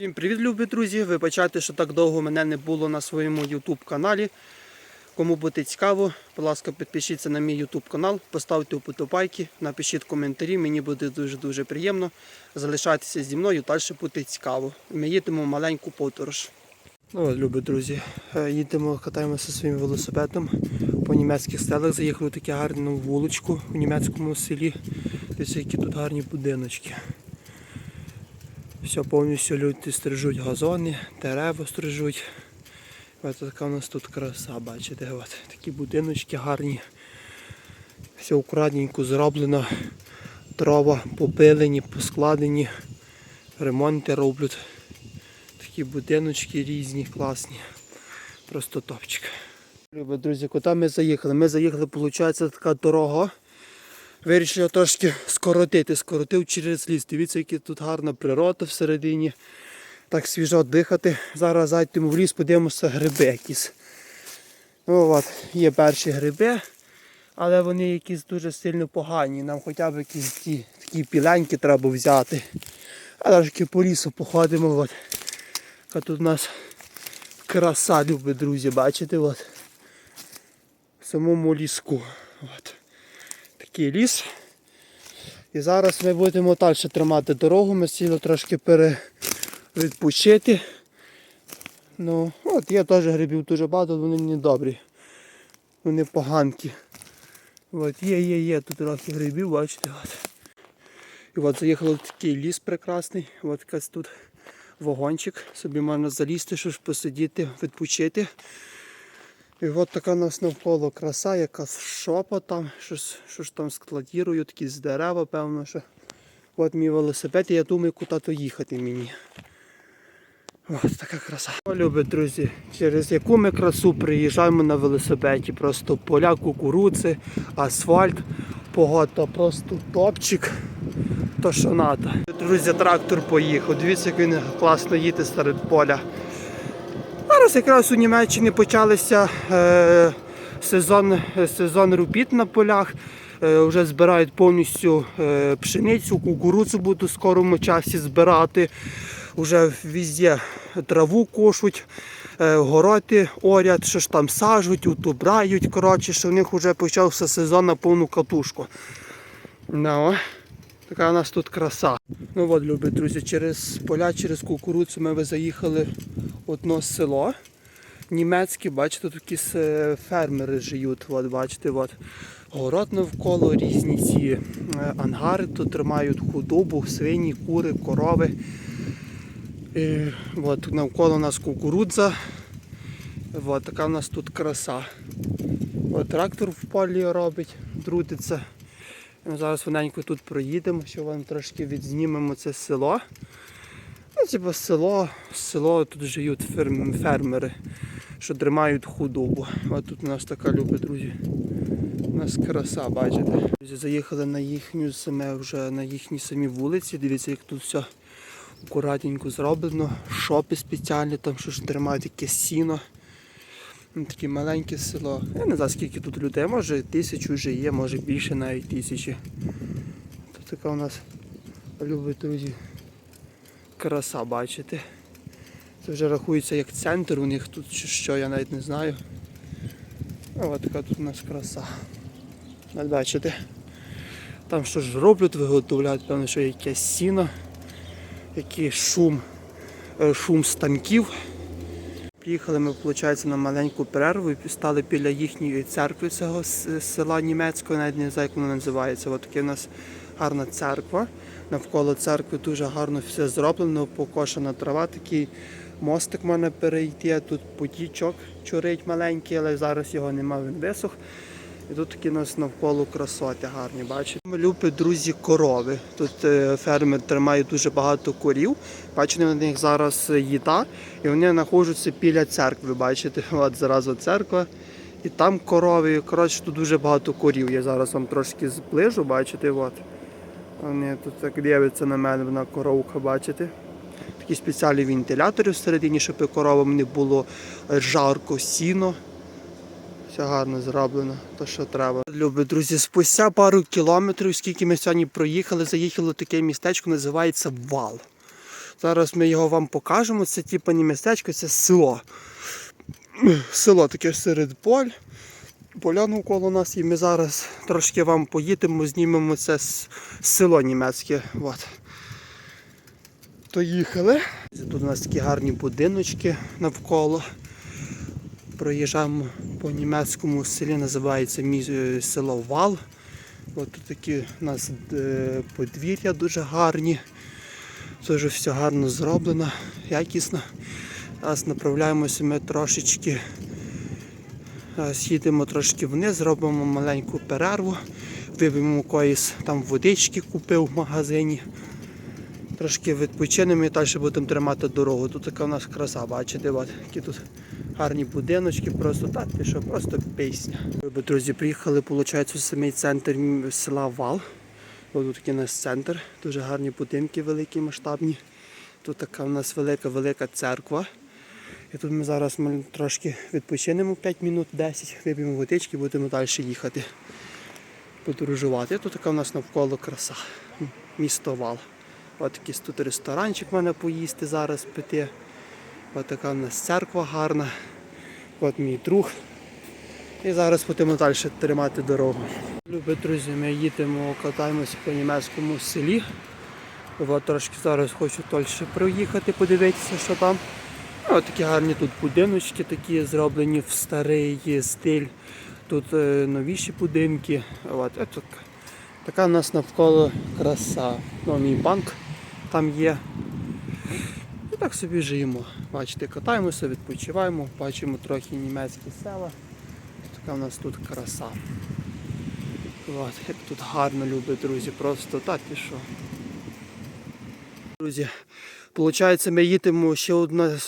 Всім привіт, любі друзі! Вибачайте, що так довго мене не було на своєму YouTube каналі. Кому буде цікаво, будь ласка, підпишіться на мій YouTube канал, поставте вподобайки, напишіть коментарі, мені буде дуже-дуже приємно. Залишайтеся зі мною, далі буде цікаво. Ми їдемо в маленьку подорож. Ну, любі друзі, е, їдемо, катаємося своїм велосипедом по німецьких селах. Заїхали в таку гарну вуличку в німецькому селі. Дивіться, які тут гарні будиночки. Все повністю люди стрижуть газони, дерева стрижуть. Ось така у нас тут краса, бачите, от такі будиночки гарні. Все акуратненько зроблено. Дрова попилені, поскладені, ремонти роблять. Такі будиночки різні, класні. Просто топчик. Друзі, куди ми заїхали? Ми заїхали, виходить, така дорога. Вирішив трошки скоротити, скоротив через ліс. Дивіться, яка тут гарна природа всередині. Так свіжо дихати. Зараз зайдемо в ліс, подивимося гриби якісь. Ну, от, є перші гриби, але вони якісь дуже сильно погані. Нам хоча б якісь ті, такі піленькі треба взяти. А трошки по лісу походимо. От. А тут у нас краса, любі друзі, бачите? От. В самому ліску. От такий ліс. І зараз ми будемо далі тримати дорогу, ми сіли трошки перевідпочити. Ну, от є теж грибів дуже багато, вони не добрі. Вони поганкі. От є, є, є, тут трохи грибів, бачите. От. І от заїхали в такий ліс прекрасний. От якась тут вагончик. Собі можна залізти, щоб посидіти, відпочити. І от така у нас навколо краса, якась шопа там, щось, що ж там складірують, з дерева, певно, що. От мій велосипед, і я думаю, куди то їхати мені. Ось така краса. Любі друзі, через яку ми красу приїжджаємо на велосипеді. Просто поля кукурудзи, асфальт, погода просто топчик. То що надо. Друзі, трактор поїхав. Дивіться, як він класно їде серед поля. Зараз якраз у Німеччині почалися е, сезон, сезон робіт на полях. Е, вже збирають повністю е, пшеницю, кукурудзу будуть у скорому часі збирати. Вже везде траву кошуть, е, городи орять, що ж там сажуть, утубрають. Коротше, що в них вже почався сезон на повну катушку. Ну, така у нас тут краса. Ну от, любі друзі, через поля, через кукурудзу ми заїхали в одно село. Німецьке, бачите, якісь е, фермери живуть. От, бачите, от. город навколо, різні ці е, ангари, тут тримають худобу, свині, кури, корови. І, от, навколо у нас кукурудза. От, така у нас тут краса. От, трактор в полі робить, трудиться. Ми зараз воненько тут проїдемо, що вам трошки відзнімемо це село. Ну, типу село, село тут живуть ферм- фермери, що тримають худобу. Ось тут у нас така любить, друзі. У нас краса, бачите. Друзі, Заїхали на їхню саме вже на їхній самі вулиці. Дивіться, як тут все акуратненько зроблено. Шопи спеціальні, там що ж тримають якесь сіно. Ну, Таке маленьке село. Я не знаю, скільки тут людей, може тисячу вже є, може більше навіть тисячі. Тут така у нас любить, друзі, краса, бачите. Це вже рахується як центр у них тут чи що, я навіть не знаю. От така тут у нас краса. От бачите. Там що ж роблять, виготовляють, певно, що якесь сіно, який шум, е, шум станків. Приїхали ми, виходить, на маленьку перерву і стали біля їхньої церкви цього села німецького, навіть не знаю, як воно називається. Ось така у нас гарна церква. Навколо церкви дуже гарно все зроблено, покошена трава, такий мостик можна перейти, тут потічок чурить маленький, але зараз його немає, він висох. І тут такі нас навколо красоти гарні, бачите. Ми друзі, корови. Тут е, фермер тримає дуже багато корів. Бачите, на них зараз їда, і вони знаходяться біля церкви. Бачите, от зразу церква. І там корови. Коротше, тут дуже багато корів. Я зараз вам трошки зближу, бачите, от. Вони тут так дивляться на мене на коровка, бачите. Такі спеціальні вентилятори всередині, щоб коровам не було жарко, сіно. Все гарно зроблено, то що треба. Любі друзі, спустя пару кілометрів, скільки ми сьогодні проїхали, заїхали в таке містечко, називається Вал. Зараз ми його вам покажемо. Це типу не містечко, це село. Село таке серед поль. Поля навколо нас і ми зараз трошки вам поїдемо, знімемо це с- село німецьке. От. То їхали. Тут у нас такі гарні будиночки навколо. Проїжджаємо по німецькому селі, називається е, село Вал. От тут такі у нас е, подвір'я дуже гарні. Теж все гарно зроблено, якісно. Зараз направляємося ми трошечки. Зараз їдемо трошки вниз, зробимо маленьку перерву, вип'ємо якоїсь там водички купив в магазині. Трошки відпочинемо і далі будемо тримати дорогу. Тут така у нас краса, бачите, які тут гарні будиночки, просто так, що, просто пісня. Ви, Друзі, приїхали, виходить, у самий центр села Вал. Тут такий у нас центр, дуже гарні будинки великі, масштабні. Тут така у нас велика-велика церква. І тут ми зараз ми трошки відпочинемо 5 минут 10, вип'ємо водички, будемо далі їхати подорожувати. Тут така у нас навколо краса. Місто Вал. Ось такий тут ресторанчик в мене поїсти зараз піти. Ось така у нас церква гарна. От мій друг. І зараз будемо далі тримати дорогу. Любі друзі, ми їдемо, катаємося по німецькому селі. От трошки зараз хочу дальше проїхати, подивитися, що там. Ось такі гарні тут будиночки, такі зроблені в старий стиль. Тут е, новіші будинки. От, е, така у нас навколо краса. Ну, мій банк там є. Так собі живемо. Бачите, катаємося, відпочиваємо, бачимо трохи німецькі села. Така у нас тут краса. От, як тут гарно, любі друзі, просто так і що. Друзі, виходить, ми їдемо ще одне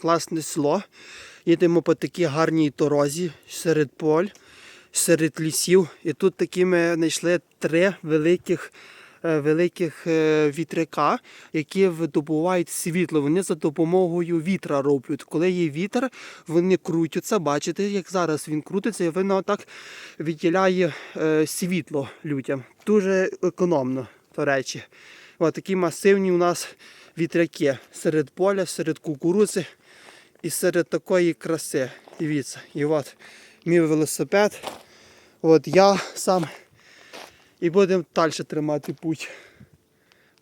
класне село. Їдемо по такій гарній дорозі серед поль, серед лісів. І тут такі ми знайшли три великих, великих е, вітряка, які видобувають світло. Вони за допомогою вітра роблять. Коли є вітер, вони крутяться. Бачите, як зараз він крутиться, і воно так відділяє е, світло людям. Дуже економно, до речі. Ось такі масивні у нас вітряки серед поля, серед кукурудзи і серед такої краси. Дивіться. І от мій велосипед, от я сам. І будемо далі тримати путь.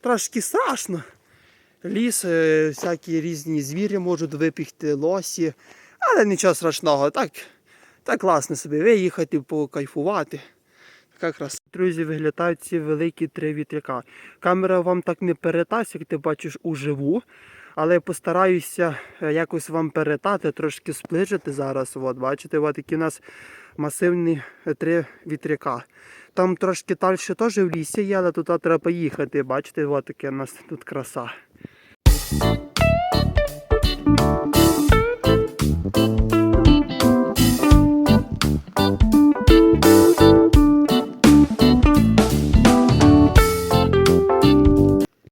Трошки страшно. Ліс, е, всякі різні звірі можуть випігти, лосі, але нічого страшного. Так, так класно собі виїхати, покайфувати. Така. Друзі, виглядають ці великі три вітряка. Камера вам так не передасть, як ти бачиш уживу. Але я постараюся е, якось вам передати, трошки сплижити зараз. От, бачите, от які у нас масивні е, три вітряка. Там трошки далі теж в лісі є, але туди треба їхати. Бачите, от таке у нас тут краса.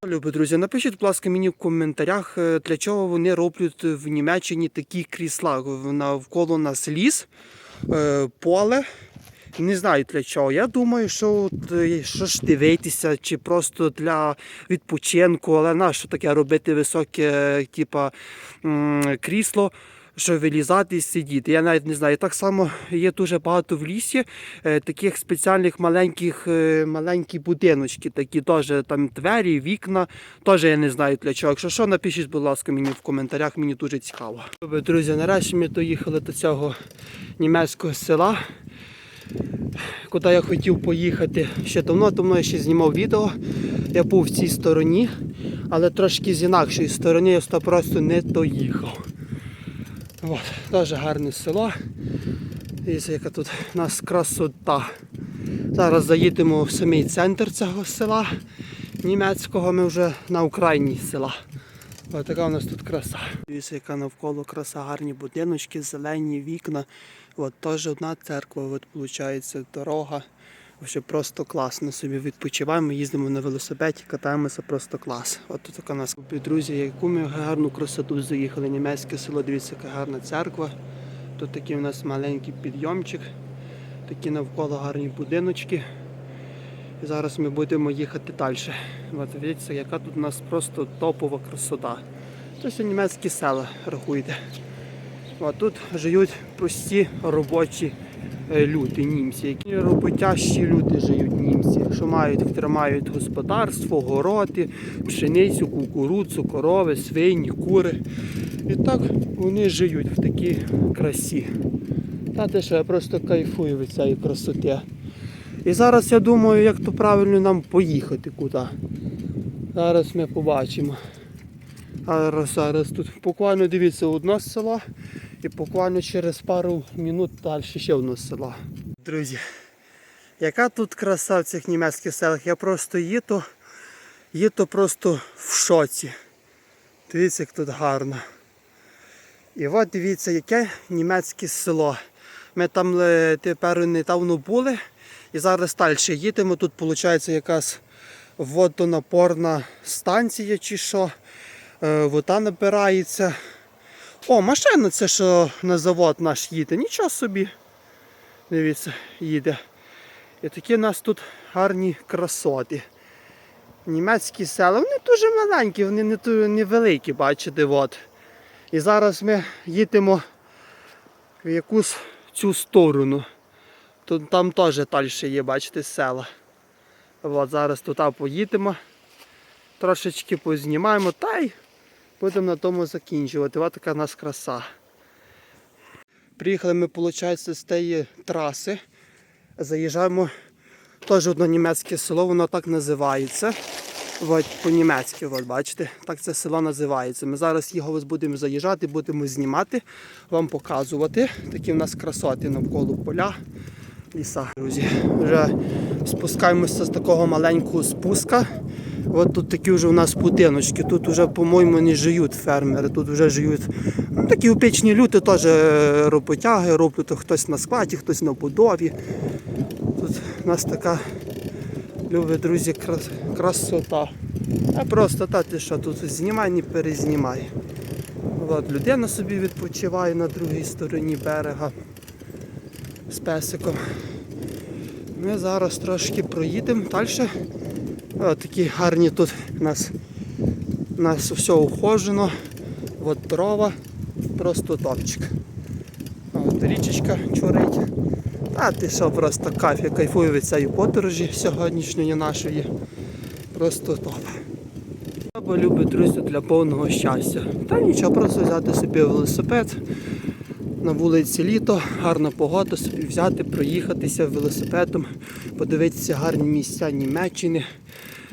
Любі друзі, напишіть, будь ласка, мені в коментарях, е, для чого вони роблять в Німеччині такі крісла. Навколо нас ліс, е, поле. Не знаю для чого. Я думаю, що от, е, що ж дивитися, чи просто для відпочинку, але нащо таке робити високе, типа крісло, що вилізати і сидіти. Я навіть не знаю. Так само є дуже багато в лісі е, таких спеціальних маленьких е, маленькі будиночки, такі теж там двері, вікна. Теж я не знаю для чого. Якщо що, напишіть, будь ласка, мені в коментарях, мені дуже цікаво. Друзі, нарешті ми доїхали до цього німецького села. Куди я хотів поїхати ще давно, давно я ще знімав відео. Я був в цій стороні, але трошки з інакшої сторони я просто не доїхав. От, Дуже гарне село. Дивіться, яка тут у нас красота. Зараз заїдемо в самий центр цього села німецького, ми вже на Україні села. Ось така у нас тут краса. Дивіться, яка навколо краса, гарні будиночки, зелені вікна. От теж одна церква, от виходить дорога. Вообще просто класно собі відпочиваємо, їздимо на велосипеді, катаємося просто клас. От тут така нас друзі, яку ми гарну красоту заїхали. Німецьке село, дивіться, яка гарна церква. Тут такий у нас маленький підйомчик, такі навколо гарні будиночки. І зараз ми будемо їхати далі. От дивіться, яка тут у нас просто топова красота. Це німецькі села, рахуйте. А тут живуть прості робочі е, люди, німці, які роботящі люди живуть німці, що мають, тримають господарство, городи, пшеницю, кукурудзу, корови, свині, кури. І так вони живуть в такій красі. Та те, що я просто кайфую від цієї красоти. І зараз я думаю, як то правильно нам поїхати куди. Зараз ми побачимо. Зараз, зараз тут буквально дивіться одне село і буквально через пару минут далі ще одне село. Друзі, яка тут краса в цих німецьких селах? Я просто їду, їду просто в шоці. Дивіться, як тут гарно. І от дивіться, яке німецьке село. Ми там е, тепер недавно були і зараз далі їдемо. Тут виходить якась водонапорна станція чи що. Е, Вода набирається. О, машина це що на завод наш їде. Нічого собі. Дивіться, їде. І такі у нас тут гарні красоти. Німецькі села, вони дуже маленькі, вони не, ту- не великі, бачите. От. І зараз ми їдемо в якусь цю сторону. Тут там теж далі є, бачите, села. От зараз туди поїдемо. Трошечки познімаємо та й будемо на тому закінчувати. Ось така у нас краса. Приїхали ми, виходить, з тієї траси. Заїжджаємо теж одне німецьке село, воно так називається. От, по-німецьки, от, бачите, так це село називається. Ми зараз його будемо заїжджати, будемо знімати, вам показувати. Такі в нас красоти навколо поля, ліса. Друзі, вже спускаємося з такого маленького спуска. От тут такі вже у нас будиночки. Тут вже, по-моєму, не живуть фермери. Тут вже живуть ну, такі опічні люди, теж е, роботяги, роблять хтось на складі, хтось на будові. Тут у нас така, любі друзі, крас- красота. А просто та ти що тут знімай, не перезнімай. От людина собі відпочиває на другій стороні берега з песиком. Ми зараз трошки проїдемо далі. О, такі гарні тут у нас, у нас все ухожено. От дрова, просто топчик. От річечка чорить. А ти що, просто кайф, я кайфую від цієї подорожі сьогоднішньої нашої. Просто топ. Або любить друзі для повного щастя. Та нічого, просто взяти собі велосипед. На вулиці літо, гарна погода, собі взяти, проїхатися велосипедом, подивитися гарні місця Німеччини,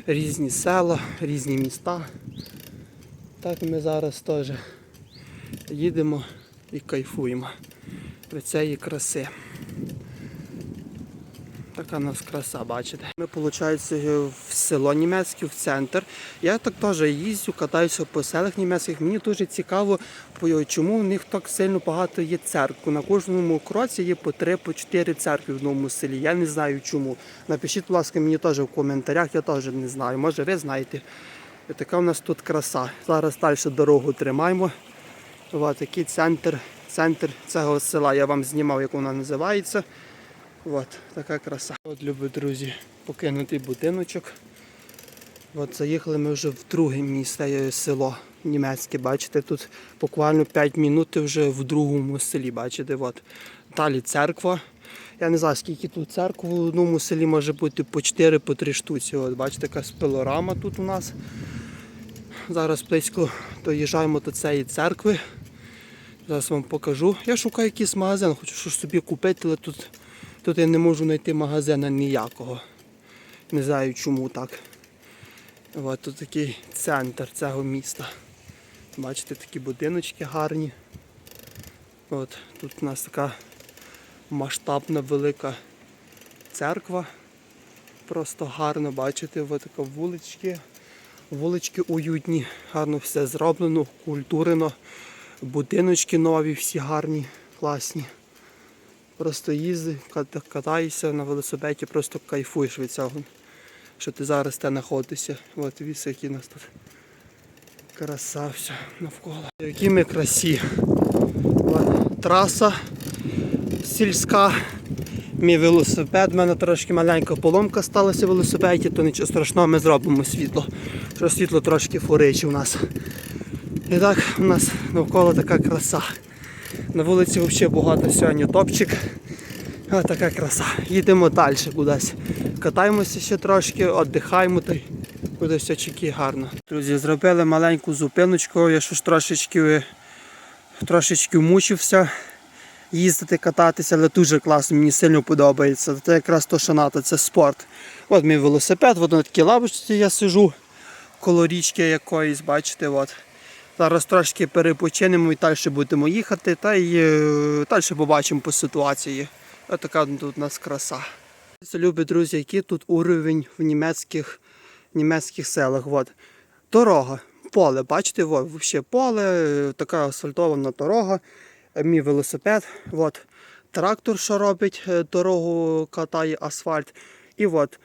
різні села, різні міста. Так ми зараз теж їдемо і кайфуємо від цієї краси. Така нас краса, бачите. Ми, виходить, в село німецьке, в центр. Я так теж їздю, катаюся по селах німецьких. Мені дуже цікаво, чому в них так сильно багато є церкв. На кожному кроці є по три, по чотири церкви в одному селі. Я не знаю чому. Напишіть, будь ласка, мені теж в коментарях, я теж не знаю. Може ви знаєте. І така у нас тут краса. Зараз далі дорогу тримаємо. Ось такий центр, центр цього села. Я вам знімав, як вона називається. От, така краса. От, любі друзі, покинутий будиночок. От заїхали ми вже в друге місце село німецьке. Бачите, тут буквально 5 минут вже в другому селі. Бачите, от. Далі церква. Я не знаю, скільки тут церкв в одному селі може бути по 4 по 3 штуці. От, бачите, якась пилорама тут у нас. Зараз близько доїжджаємо до цієї церкви. Зараз вам покажу. Я шукаю якийсь магазин, хочу щось собі купити, але тут, тут я не можу знайти магазина ніякого. Не знаю чому так. От тут такий центр цього міста. Бачите, такі будиночки гарні. От, тут у нас така масштабна велика церква. Просто гарно бачите, от така вулички. Вулички уютні, гарно все зроблено, культурно. Будиночки нові, всі гарні, класні. Просто їзди, катаєшся на велосипеді, просто кайфуєш від цього, що ти зараз те знаходишся. От віси, які у нас тут краса вся навколо. Які ми красі. Траса сільська Мій велосипед, в мене трошки маленька поломка сталася в велосипеді, то нічого страшного, ми зробимо світло. Що світло трошки фуричить у нас. І так у нас навколо така краса. На вулиці взагалі багато сьогодні топчик. Ось така краса. Їдемо далі кудись. Катаємося ще трошки, віддихаємо та буде все чеки гарно. Друзі, зробили маленьку зупиночку, я щось трошечки, трошечки вмучився їздити, кататися, але дуже класно, мені сильно подобається. Це якраз то, що надо, це спорт. От мій велосипед, от на такій лавочці я сижу коло річки якоїсь, бачите, от. Зараз трошки перепочинемо і далі будемо їхати, та й е, далі побачимо по ситуації. Ось така тут у нас краса. Це любі друзі, який тут уровень в німецьких, німецьких селах. От. Дорога, поле, бачите, от, взагалі поле, е, така асфальтована дорога, е, мій велосипед, от. трактор, що робить дорогу, катає асфальт. І от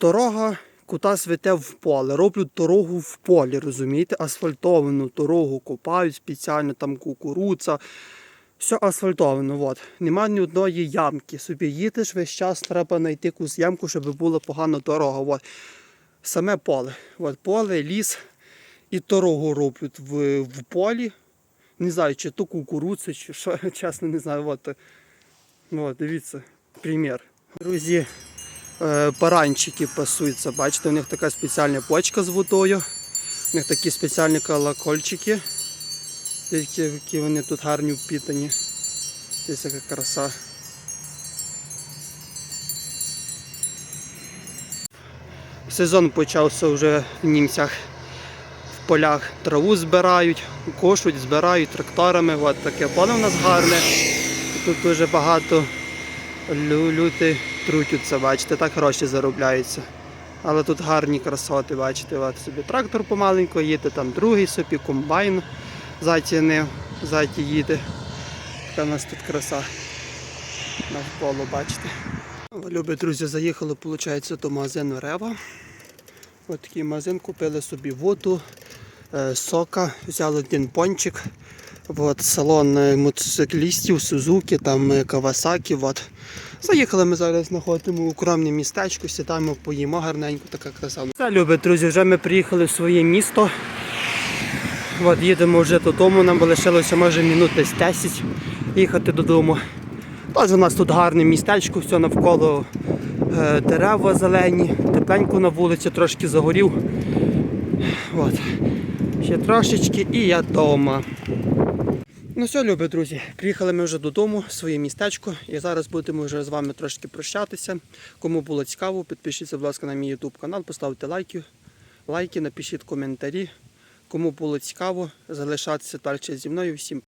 дорога кута свете в поле. Роблять дорогу в полі, розумієте? Асфальтовану дорогу копають спеціально, там кукурудза. Все асфальтовано. От. Нема ні одної ямки. Собі їдеш, весь час треба знайти якусь ямку, щоб була погана дорога. От. Саме поле. От, поле, ліс і дорогу роблять в, в полі. Не знаю, чи то кукурудза, чи що, чесно не знаю. От, от дивіться, примір. Друзі, баранчики пасуються. Бачите, у них така спеціальна почка з водою. У них такі спеціальні колокольчики. Які, вони тут гарні впітані. Десь яка краса. Сезон почався вже в німцях. В полях траву збирають, кошуть, збирають тракторами. От таке поле у нас гарне. Тут дуже багато лю- люди трутяться, бачите, так гроші заробляються. Але тут гарні красоти, бачите, от собі трактор помаленько їде, там другий собі, комбайн затінив, заті їде. Така у нас тут краса навколо, бачите. Любі друзі, заїхали, виходить, до магазину Рева. Ось такий магазин, купили собі воду, е, сока, взяли один пончик. От, салон е, мотоциклістів, Сузуки, там е, Кавасакі. От. Заїхали ми зараз знаходимо укромне містечко, сідаємо, поїмо гарненько, така краса. Все, любі друзі, вже ми приїхали в своє місто. От, їдемо вже додому, нам лишилося може минут десь 10 їхати додому. Тож у нас тут гарне містечко, все навколо е, дерева зелені, тепленько на вулиці, трошки загорів. От. Ще трошечки і я вдома. Ну все, любі друзі, приїхали ми вже додому, в своє містечко, і зараз будемо вже з вами трошки прощатися. Кому було цікаво, підпишіться, будь ласка, на мій YouTube канал, поставте лайки, лайки, напишіть коментарі. Кому було цікаво, залишатися далі зі мною. Всім